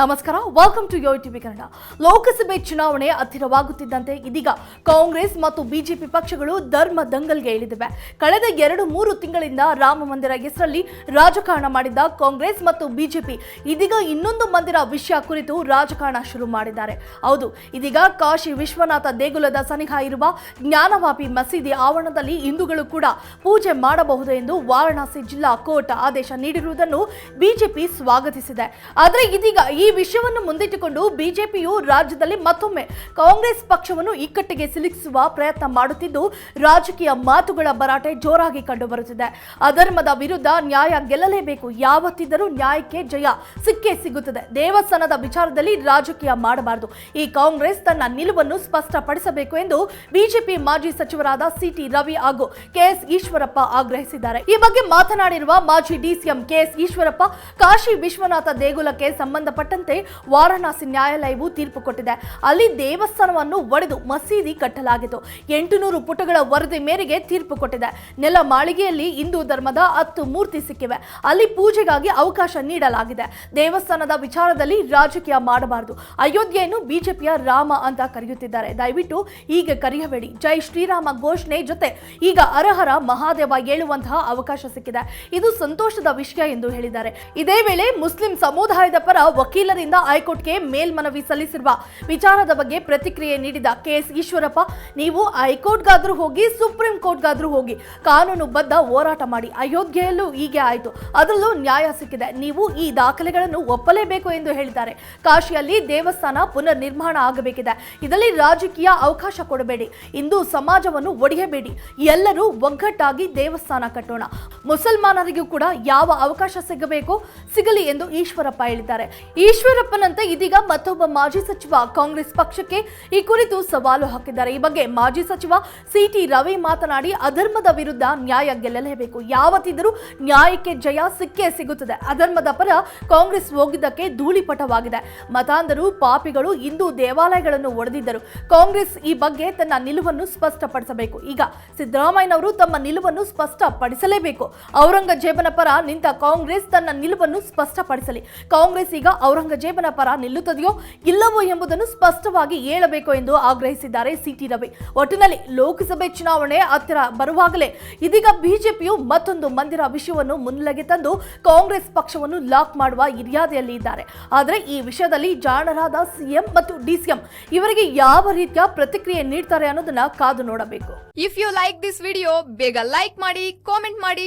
ನಮಸ್ಕಾರ welcome to yo TV Kannada ಲೋಕಸಭೆ ಚುನಾವಣೆ ಹತ್ತಿರವಾಗುತ್ತಿದ್ದಂತೆ ಇದೀಗ ಕಾಂಗ್ರೆಸ್ ಮತ್ತು ಬಿಜೆಪಿ ಪಕ್ಷಗಳು ಧರ್ಮ ದಂಗಲ್ಗೆ ಇಳಿದಿವೆ. ಕಳೆದ ಎರಡು ಮೂರು ತಿಂಗಳಿಂದ ರಾಮ ಮಂದಿರ ಹೆಸರಲ್ಲಿ ರಾಜಕಾರಣ ಮಾಡಿದ್ದ ಕಾಂಗ್ರೆಸ್ ಮತ್ತು ಬಿಜೆಪಿ ಇದೀಗ ಇನ್ನೊಂದು ಮಂದಿರ ವಿಷಯ ಕುರಿತು ರಾಜಕಾರಣ ಶುರು ಮಾಡಿದ್ದಾರೆ. ಹೌದು, ಇದೀಗ ಕಾಶಿ ವಿಶ್ವನಾಥ ದೇಗುಲದ ಸನಿಹ ಇರುವ ಜ್ಞಾನವಾಪಿ ಮಸೀದಿ ಆವರಣದಲ್ಲಿ ಹಿಂದೂಗಳು ಕೂಡ ಪೂಜೆ ಮಾಡಬಹುದು ಎಂದು ವಾರಣಾಸಿ ಜಿಲ್ಲಾ ಕೋರ್ಟ್ ಆದೇಶ ನೀಡಿರುವುದನ್ನು ಬಿಜೆಪಿ ಸ್ವಾಗತಿಸಿದೆ. ಆದರೆ ಇದೀಗ ಈ ವಿಷಯವನ್ನು ಮುಂದಿಟ್ಟುಕೊಂಡು ಬಿಜೆಪಿಯು ರಾಜ್ಯದಲ್ಲಿ ಮತ್ತೊಮ್ಮೆ ಕಾಂಗ್ರೆಸ್ ಪಕ್ಷವನ್ನು ಇಕ್ಕಟ್ಟಿಗೆ ಸಿಲುಕಿಸುವ ಪ್ರಯತ್ನ ಮಾಡುತ್ತಿದ್ದು, ರಾಜಕೀಯ ಮಾತುಗಳ ಭರಾಟೆ ಜೋರಾಗಿ ಕಂಡುಬರುತ್ತಿದೆ. ಅಧರ್ಮದ ವಿರುದ್ಧ ನ್ಯಾಯ ಗೆಲ್ಲಲೇಬೇಕು. ಯಾವತ್ತಿದ್ದರೂ ನ್ಯಾಯಕ್ಕೆ ಜಯ ಸಿಕ್ಕೇ ಸಿಗುತ್ತದೆ. ದೇವಸ್ಥಾನದ ವಿಚಾರದಲ್ಲಿ ರಾಜಕೀಯ ಮಾಡಬಾರದು. ಈ ಕಾಂಗ್ರೆಸ್ ತನ್ನ ನಿಲುವನ್ನು ಸ್ಪಷ್ಟಪಡಿಸಬೇಕು ಎಂದು ಬಿಜೆಪಿ ಮಾಜಿ ಸಚಿವರಾದ ಸಿಟಿ ರವಿ ಹಾಗೂ ಕೆಎಸ್ ಈಶ್ವರಪ್ಪ ಆಗ್ರಹಿಸಿದ್ದಾರೆ. ಈ ಬಗ್ಗೆ ಮಾತನಾಡಿರುವ ಮಾಜಿ ಡಿಸಿಎಂ ಕೆಎಸ್ ಈಶ್ವರಪ್ಪ, ಕಾಶಿ ವಿಶ್ವನಾಥ ದೇಗುಲಕ್ಕೆ ಸಂಬಂಧಪಟ್ಟಂತೆ ವಾರಣಾಸಿ ನ್ಯಾಯಾಲಯವು ತೀರ್ಪು ಕೊಟ್ಟಿದೆ. ಅಲ್ಲಿ ದೇವಸ್ಥಾನವನ್ನು ಒಡೆದು ಮಸೀದಿ ಕಟ್ಟಲಾಗಿತ್ತು. ಎಂಟುನೂರು ಪುಟಗಳ ವರದಿ ಮೇರೆಗೆ ತೀರ್ಪು ಕೊಟ್ಟಿದೆ. ನೆಲ ಮಾಳಿಗೆಯಲ್ಲಿ ಹಿಂದೂ ಧರ್ಮದ ಹತ್ತು ಮೂರ್ತಿ ಸಿಕ್ಕಿವೆ. ಅಲ್ಲಿ ಪೂಜೆಗಾಗಿ ಅವಕಾಶ ನೀಡಲಾಗಿದೆ. ದೇವಸ್ಥಾನದ ವಿಚಾರದಲ್ಲಿ ರಾಜಕೀಯ ಮಾಡಬಾರದು. ಅಯೋಧ್ಯೆಯನ್ನು ಬಿಜೆಪಿಯ ರಾಮ ಅಂತ ಕರೆಯುತ್ತಿದ್ದಾರೆ. ದಯವಿಟ್ಟು ಹೀಗೆ ಕರೆಯಬೇಡಿ. ಜೈ ಶ್ರೀರಾಮ ಘೋಷಣೆ ಜೊತೆ ಈಗ ಅರಹರ ಮಹಾದೇವ ಹೇಳುವಂತಹ ಅವಕಾಶ ಸಿಕ್ಕಿದೆ. ಇದು ಸಂತೋಷದ ವಿಷಯ ಎಂದು ಹೇಳಿದ್ದಾರೆ. ಇದೇ ವೇಳೆ ಮುಸ್ಲಿಂ ಸಮುದಾಯದ ಪರ ವಕೀಲರಿಂದ ಹೈಕೋರ್ಟ್ಗೆ ಮೇಲ್ಮನವಿ ಸಲ್ಲಿಸಿರುವ ವಿಚಾರದ ಬಗ್ಗೆ ಪ್ರತಿಕ್ರಿಯೆ ನೀಡಿದ ಕೆಎಸ್ ಈಶ್ವರಪ್ಪ, ನೀವು ಹೈಕೋರ್ಟ್ಗಾದ್ರೂ ಹೋಗಿ, ಸುಪ್ರೀಂ ಕೋರ್ಟ್ಗಾದ್ರೂ ಹೋಗಿ ಕಾನೂನುಬದ್ಧ ಹೋರಾಟ ಮಾಡಿ. ಅಯೋಧ್ಯೆಯಲ್ಲೂ ಹೀಗೆ ಆಯಿತು. ಅದರಲ್ಲೂ ನ್ಯಾಯ ಸಿಕ್ಕಿದೆ. ನೀವು ಈ ದಾಖಲೆಗಳನ್ನು ಒಪ್ಪಲೇಬೇಕು ಎಂದು ಹೇಳಿದ್ದಾರೆ. ಕಾಶಿಯಲ್ಲಿ ದೇವಸ್ಥಾನ ಪುನರ್ ನಿರ್ಮಾಣ ಆಗಬೇಕಿದೆ. ಇದರಲ್ಲಿ ರಾಜಕೀಯ ಅವಕಾಶ ಕೊಡಬೇಡಿ. ಇಂದು ಸಮಾಜವನ್ನು ಒಡೆಯಬೇಡಿ. ಎಲ್ಲರೂ ಒಗ್ಗಟ್ಟಾಗಿ ದೇವಸ್ಥಾನ ಕಟ್ಟೋಣ. ಮುಸಲ್ಮಾನರಿಗೂ ಕೂಡ ಯಾವ ಅವಕಾಶ ಸಿಗಬೇಕು ಸಿಗಲಿ ಎಂದು ಈಶ್ವರಪ್ಪ ಹೇಳಿದ್ದಾರೆ. ಈಶ್ವರಪ್ಪನಂತೆ ಇದೀಗ ಮತ್ತೊಬ್ಬ ಮಾಜಿ ಸಚಿವ ಕಾಂಗ್ರೆಸ್ ಪಕ್ಷಕ್ಕೆ ಈ ಕುರಿತು ಸವಾಲು ಹಾಕಿದ್ದಾರೆ. ಈ ಬಗ್ಗೆ ಮಾಜಿ ಸಚಿವ ಸಿಟಿ ರವಿ ಮಾತನಾಡಿ, ಅಧರ್ಮದ ವಿರುದ್ಧ ನ್ಯಾಯ ಗೆಲ್ಲಲೇಬೇಕು. ಯಾವತ್ತಿದ್ದರೂ ನ್ಯಾಯಕ್ಕೆ ಜಯ ಸಿಕ್ಕೇ ಸಿಗುತ್ತದೆ. ಅಧರ್ಮದ ಪರ ಕಾಂಗ್ರೆಸ್ ಹೋಗಿದ್ದಕ್ಕೆ ಧೂಳಿಪಟವಾಗಿದೆ. ಮತಾಂಧರು, ಪಾಪಿಗಳು ಹಿಂದೂ ದೇವಾಲಯಗಳನ್ನು ಒಡೆದಿದ್ದರು. ಕಾಂಗ್ರೆಸ್ ಈ ಬಗ್ಗೆ ತನ್ನ ನಿಲುವನ್ನು ಸ್ಪಷ್ಟಪಡಿಸಬೇಕು. ಈಗ ಸಿದ್ದರಾಮಯ್ಯನವರು ತಮ್ಮ ನಿಲುವನ್ನು ಸ್ಪಷ್ಟಪಡಿಸಲೇಬೇಕು. ಔರಂಗಜೇಬನ ಪರ ನಿಂತ ಕಾಂಗ್ರೆಸ್ ತನ್ನ ನಿಲುವನ್ನು ಸ್ಪಷ್ಟಪಡಿಸಲಿ. ಕಾಂಗ್ರೆಸ್ ಈಗ ಔರಂಗಜೇಬನ ಪರ ನಿಲ್ಲುತ್ತದೆಯೋ ಇಲ್ಲವೋ ಎಂಬುದನ್ನು ಸ್ಪಷ್ಟವಾಗಿ ಹೇಳಬೇಕು ಎಂದು ಆಗ್ರಹಿಸಿದ್ದಾರೆ ಸಿಟಿ ರವಿ. ಒಟ್ಟಿನಲ್ಲಿ ಲೋಕಸಭೆ ಚುನಾವಣೆ ಹತ್ತಿರ ಬರುವಾಗಲೇ ಇದೀಗ ಬಿಜೆಪಿಯು ಮತ್ತೊಂದು ಮಂದಿರ ವಿಷಯವನ್ನು ಮುನ್ನೆಲೆಗೆ ತಂದು ಕಾಂಗ್ರೆಸ್ ಪಕ್ಷವನ್ನು ಲಾಕ್ ಮಾಡುವ ಇರ್ಯಾದೆಯಲ್ಲಿ ಇದ್ದಾರೆ. ಆದರೆ ಈ ವಿಷಯದಲ್ಲಿ ಜಾಣರಾದ ಸಿಎಂ ಮತ್ತು ಡಿಸಿಎಂ ಇವರಿಗೆ ಯಾವ ರೀತಿಯ ಪ್ರತಿಕ್ರಿಯೆ ನೀಡ್ತಾರೆ ಅನ್ನೋದನ್ನ ಕಾದು ನೋಡಬೇಕು. If you like this video ಬೇಗ ಲೈಕ್ ಮಾಡಿ ಕಾಮೆಂಟ್ ಮಾಡಿ